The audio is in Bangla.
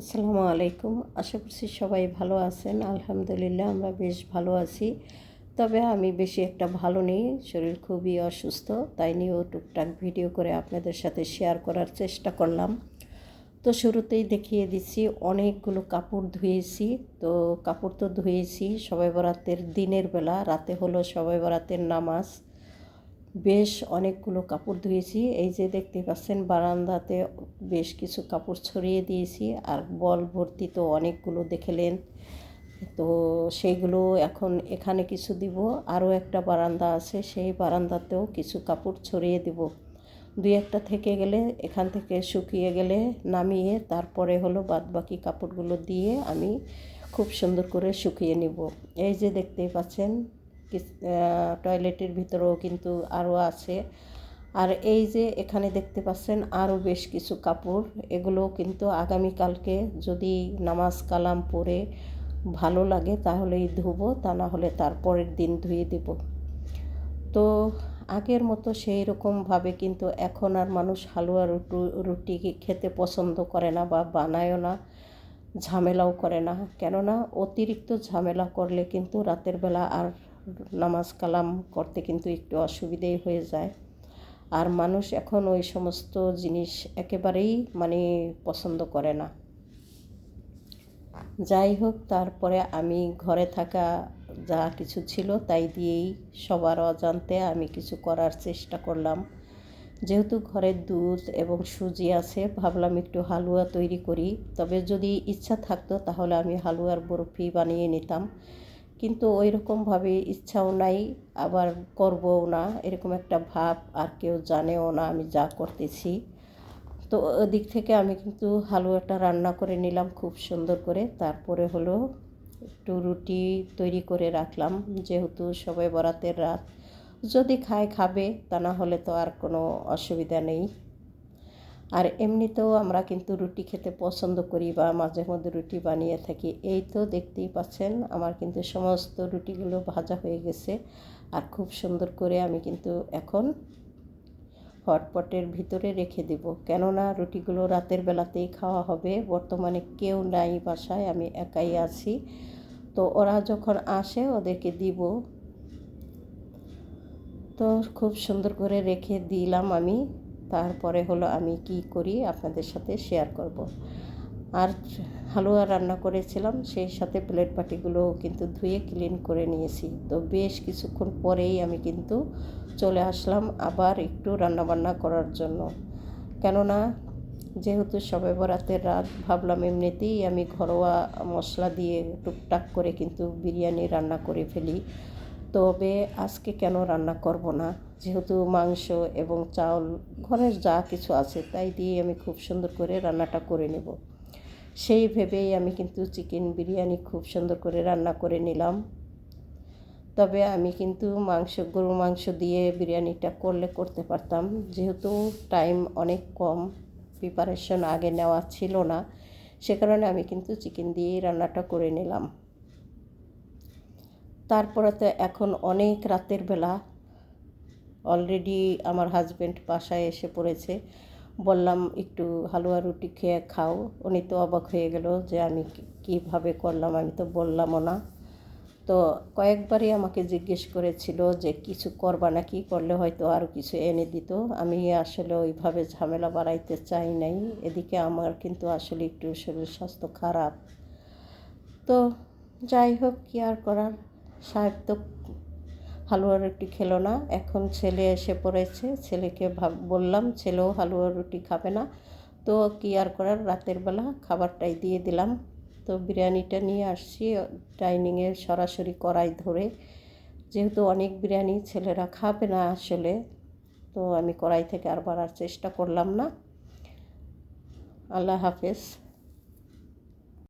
আসসালামু আলাইকুম। আশা করছি সবাই ভালো আছেন। আলহামদুলিল্লাহ, আমরা বেশ ভালো আছি। তবে আমি বেশি একটা ভালো নেই, শরীর খুবই অসুস্থ, তাই নিয়েও টুকটাক ভিডিও করে আপনাদের সাথে শেয়ার করার চেষ্টা করলাম। তো শুরুতেই দেখিয়ে দিচ্ছি, অনেকগুলো কাপড় ধুয়েছি। তো কাপড় তো ধুয়েছি সবাই বরাতের দিনের বেলা, রাতে হলো সবাই বরাতের নামাজ। বেশ অনেকগুলো কাপড় ধুয়েছি। এই যে দেখতে পাচ্ছেন, বারান্দাতে বেশ কিছু কাপড় ছড়িয়ে দিয়েছি আর বল ভর্তি তো অনেকগুলো দেখেলেন তো সেইগুলো এখন এখানে কিছু দিব। আরও একটা বারান্দা আছে, সেই বারান্দাতেও কিছু কাপড় ছড়িয়ে দিব। দুই একটা থেকে গেলে, এখান থেকে শুকিয়ে গেলে নামিয়ে তারপরে হলো বাদ বাকি কাপড়গুলো দিয়ে আমি খুব সুন্দর করে শুকিয়ে নিব। এই যে দেখতেই পাচ্ছেন টয়লেটের ভিতরেও কিন্তু আরও আছে। আর এই যে এখানে দেখতে পাচ্ছেন আরও বেশ কিছু কাপড়। এগুলো কিন্তু আগামীকালকে যদি নামাজ কালাম পরে ভালো লাগে তাহলেই ধুবো, তা না হলে তারপরের দিন ধুয়ে দেব। তো আগের মতো সেই রকমভাবে কিন্তু এখন আর মানুষ হালুয়া রুটু, রুটি খেতে পছন্দ করে না বা বানায়ও না, ঝামেলাও করে না। কেননা অতিরিক্ত ঝামেলা করলে কিন্তু রাতের বেলা আর নামাজ কালাম করতে কিন্তু একটু অসুবিধেই হয়ে যায়। আর মানুষ এখন ওই সমস্ত জিনিস একেবারেই মানে পছন্দ করে না। যাই হোক, তারপরে আমি ঘরে থাকা যা কিছু ছিল তাই দিয়েই সবার অজান্তে আমি কিছু করার চেষ্টা করলাম। যেহেতু ঘরের দুধ এবং সুজি আছে, ভাবলাম একটু হালুয়া তৈরি করি। তবে যদি ইচ্ছা থাকতো তাহলে আমি হালুয়ার বরফি বানিয়ে নিতাম। কিন্তু ওই রকমভাবে ইচ্ছাও নাই, আবার করবও না, এরকম একটা ভাব আর কেউ জানেও না আমি যা করতেছি। তো ওদিক থেকে আমি কিন্তু হালুয়াটা রান্না করে নিলাম খুব সুন্দর করে, তারপরে হলো একটু রুটি তৈরি করে রাখলাম, যেহেতু সবাই বরাতের রাত, যদি খায় খাবে, তা না হলে তো আর কোনো অসুবিধা নেই। আর এমনিতেও আমরা কিন্তু রুটি খেতে পছন্দ করি বা মাঝে মধ্যে রুটি বানিয়ে থাকি। এই তো দেখতেই পাচ্ছেন আমার কিন্তু সমস্ত রুটিগুলো ভাজা হয়ে গেছে আর খুব সুন্দর করে আমি কিন্তু এখন হটপটের ভিতরে রেখে দেব। কেননা রুটিগুলো রাতের বেলাতেই খাওয়া হবে, বর্তমানে কেউ নাই বাসায়, আমি একাই আছি। তো ওরা যখন আসে ওদেরকে দিব। তো খুব সুন্দর করে রেখে দিলাম আমি। তারপরে হলো আমি কি করি আপনাদের সাথে শেয়ার করব। আর হালুয়া রান্না করেছিলাম, সেই সাথে প্লেট বাটিগুলো কিন্তু ধুয়ে ক্লিন করে নিয়েছি। তো বেশ কিছুক্ষণ পরেই আমি কিন্তু চলে আসলাম আবার একটু রান্নাবান্না করার জন্য। কেননা যেহেতু সবে বরাতের রাত, ভাবলাম এমনিতেই আমি ঘরোয়া মশলা দিয়ে টুকটাক করে কিন্তু বিরিয়ানি রান্না করে ফেলি। তবে আজকে কেন রান্না করব না? যেহেতু মাংস এবং চাউল, ঘরের যা কিছু আছে তাই দিয়ে আমি খুব সুন্দর করে রান্নাটা করে নেব। সেই ভেবেই আমি কিন্তু চিকেন বিরিয়ানি খুব সুন্দর করে রান্না করে নিলাম। তবে আমি কিন্তু মাংস গরু মাংস দিয়ে বিরিয়ানিটা করলে করতে পারতাম। যেহেতু টাইম অনেক কম প্রিপারেশন আগে নেওয়া ছিল না, সে কারণে আমি কিন্তু চিকেন দিয়েই রান্নাটা করে নিলাম। তারপরে তো এখন অনেক রাতের বেলা অলরেডি আমার হাজব্যান্ড বাসায় এসে পড়েছে। বললাম, একটু হালুয়া রুটি খেয়ে খাও। উনি তো অবাক হয়ে গেল যে আমি কীভাবে করলাম, আমি তো বললামও না। তো কয়েকবারই আমাকে জিজ্ঞেস করেছিল যে, কিছু করবা নাকি করলে হয়তো আরও কিছু এনে দিত? আমি আসলে ওইভাবে ঝামেলা বাড়াইতে চাই নাই। এদিকে আমার কিন্তু আসলে একটু শরীর স্বাস্থ্য খারাপ। তো যাই হোক, কি আর করার? সাহেব তো হালুয়া রুটি খেলো না। এখন ছেলে এসে পড়েছে। ছেলেকে বললাম, ছেলেও হালুয়া রুটি খাবে না। তো কী আর করার? রাতের বেলা খাবারটাই দিয়ে দিলাম। তো বিরিয়ানিটা নিয়ে আসছি, ডাইনিংয়ে সরাসরি কড়াই ধরে। যেহেতু অনেক বিরিয়ানি ছেলেরা খাবে না আসলে, তো আমি কড়াই থেকে আর বাড়ার চেষ্টা করলাম না। আল্লাহ হাফেজ।